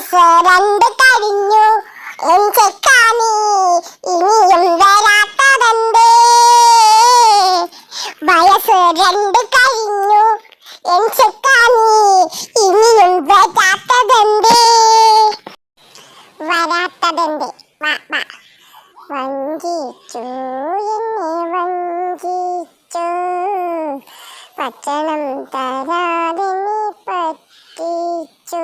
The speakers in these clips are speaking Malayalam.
വയസ്സ് രണ്ട് കഴിഞ്ഞു ചെക്കാനി ഇനിയും വരാത്തതെന്തേ? വയസ്സ് രണ്ട് കഴിഞ്ഞു. എൻ ചെക്കാനി ഇനിയും വരാത്തതെന്തേ? വരാത്തതെന്തേ? വാ വാ. വഞ്ചിച്ചു എന്നെ വഞ്ചിച്ചു. ഭക്ഷണം തരാതെ പറ്റിച്ചു.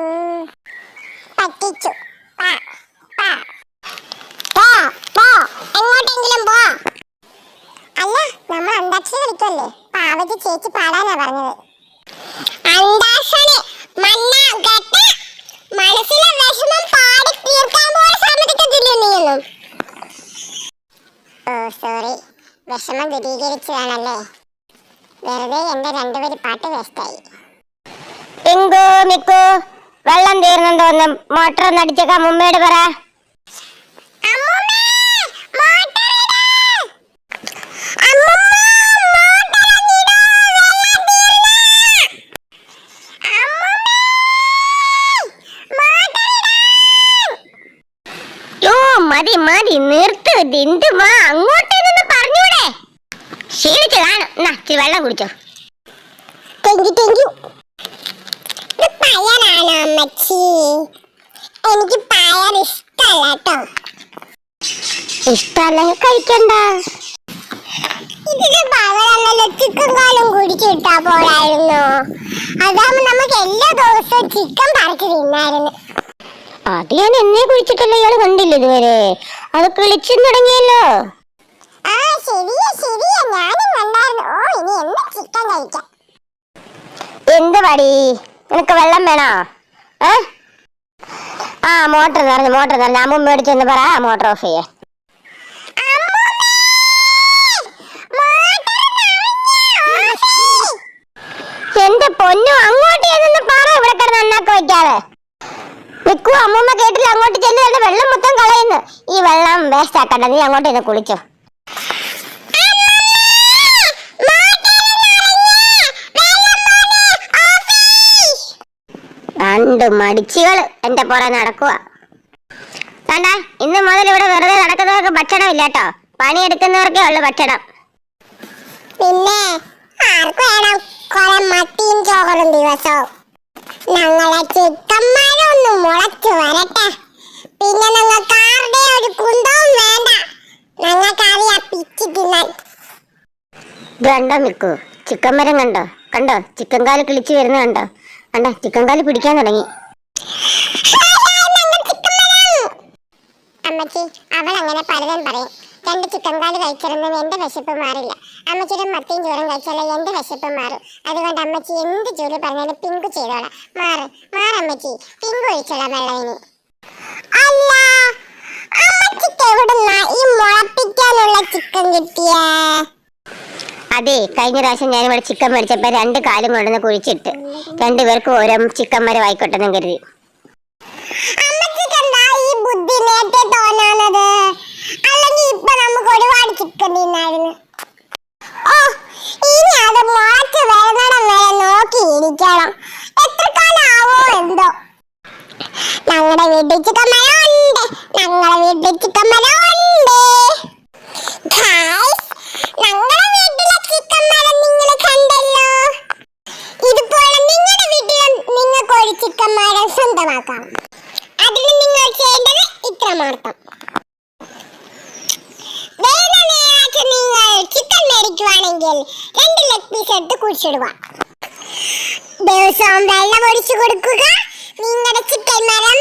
സോറി വിഷമം ദൂരീകരിച്ചതാണല്ലേ വെറുതെ എന്റെ രണ്ടുപേര് പാട്ട് വേസ്റ്റായി. പിങ്കു മിക്കു വെള്ളം തീർന്നുണ്ടോന്ന് മോട്ടർ ഒന്ന് അടിച്ചേക്കാം മുമ്മയോട് പറ. മതി മതി നിർത്ത്. ദിന്തുമാ അങ്ങോട്ട് നിന്ന് പറഞ്ഞൂടെ? ക്ഷീണിച്ചു കാണും. എന്നാ ഇച്ചിരി വെള്ളം കുടിച്ചോ. താങ്ക് യു താങ്ക് യു പയറാണോ അമ്മച്ചി? എനിക്ക് പയർ ഇഷ്ടമല്ല കേട്ടോ കഴിക്കണ്ട. ഇതിന് പകരമല്ലല്ലോ ചിക്കൻ കാലും കുടിച്ചിട്ടാ പോരായിരുന്നു. അതാവുമ്പോ നമുക്ക് എല്ലാ ദിവസവും ചിക്കൻ പറിച്ചു തിന്നായിരുന്നു. അത് ഞാൻ എന്നെ കുഴിച്ചിട്ടല്ലോ ഇയാൾ കണ്ടില്ല ഇതുവരെ. അത് കിളിച്ചും തുടങ്ങിയല്ലോ. ആ ശരിയാ ശരിയാ. ഞാനും വന്നായിരുന്നു. ഓ ഇനി എന്നും ചിക്കൻ കഴിക്കാം. എന്ത് പടി? നിനക്ക് വെള്ളം വേണോ? ഏ? ആ മോട്ടർ നിറഞ്ഞു മോട്ടർ നിറഞ്ഞു. അമ്മ മേടിച്ചെന്ന് പറ മോട്ടർ ഓഫ് ചെയ്യേ. എന്റെ പൊന്നു അങ്ങോട്ട് ചെന്ന് പറ. ഇവിടെ കിടന്ന് നന്നാക്കി വയ്ക്കാതെ. നിൽക്കൂ അമ്മൂമ്മ കേട്ടില്ല അങ്ങോട്ട് ചെന്ന് കിടന്ന് വെള്ളം മൊത്തം കളയുന്നു ഈ വെള്ളം വേസ്റ്റ് ആക്കണ്ട. നീ അങ്ങോട്ട് ഇത് കുളിച്ചോ രണ്ട് മടിച്ചുകൾ എന്റെ പുറകെ നടക്കുക വേണ്ട ഇന്ന് മുതൽ ഇവിടെ വെറുതെ നടക്കുന്നവർക്ക് ഭക്ഷണം ഇല്ല കേട്ടോ പണിയെടുക്കുന്നവർക്കേ ഉള്ളു ഭക്ഷണം. പിന്നെ വേണം ദിവസവും? ഞങ്ങളെ ചിക്കന്മാരൊന്നും മുളച്ചു വരട്ടെ. പിന്നെ ഞങ്ങൾക്ക് ആരുടെ ഒരു കുന്തവും വേണ്ട. ഞങ്ങൾക്കറിയാം പിച്ചി തിന്നാൻ. കണ്ടോ മിക്കു? ചിക്കൻ മരം കണ്ടോ? കണ്ടോ? ചിക്കൻ കാൽ കിളിച്ച് വരുന്ന കണ്ടോ? കണ്ടോ? ചിക്കൻ കാൽ പിടിക്കാൻ തുടങ്ങി. അമ്മച്ചി അവൾ അങ്ങനെ പലതും പറയും. രണ്ട് ചിക്കൻ കാൽ കഴിച്ചിരുന്നും എന്റെ വിശപ്പ് മാറില്ല. അമ്മച്ചിയുടെ മത്തിയും ചോറും കഴിച്ചാലേ എന്റെ വിശപ്പ് മാറും. അതുകൊണ്ട് അമ്മച്ചി എന്ത് ജോലി പറഞ്ഞാലും പിങ്കു ചെയ്തോളാം. മാറ് മാറമ്മച്ചി പിങ്കു ഒഴിച്ചോളാം വെള്ളവിന് അല്ല. അമ്മച്ചിക്ക് ഈ മുളപ്പിക്കാനുള്ള ചിക്കൻ കിട്ടിയേ? അതെ കഴിഞ്ഞ പ്രാവശ്യം ഞാൻ ഇവിടെ ചിക്കൻ മേടിച്ചപ്പോ രണ്ട് കാലും കൊണ്ടുവന്ന് കുഴിച്ചിട്ട് രണ്ടുപേർക്കും ഓരോ ചിക്കൻ മരം ആയിക്കോട്ടെ കരുതി. ഞങ്ങളുടെ വീട്ടിൽ ഞങ്ങളുടെ വീട്ടിൽ ചിക്കൻ മരം ഉണ്ട് ചിക്കൻ മരം നിങ്ങൾ ചെയ്യേണ്ടത് ദിവസവും വെള്ളം ഒഴിച്ചു കൊടുക്കുക. നിങ്ങളുടെ ചിക്കൻ മരം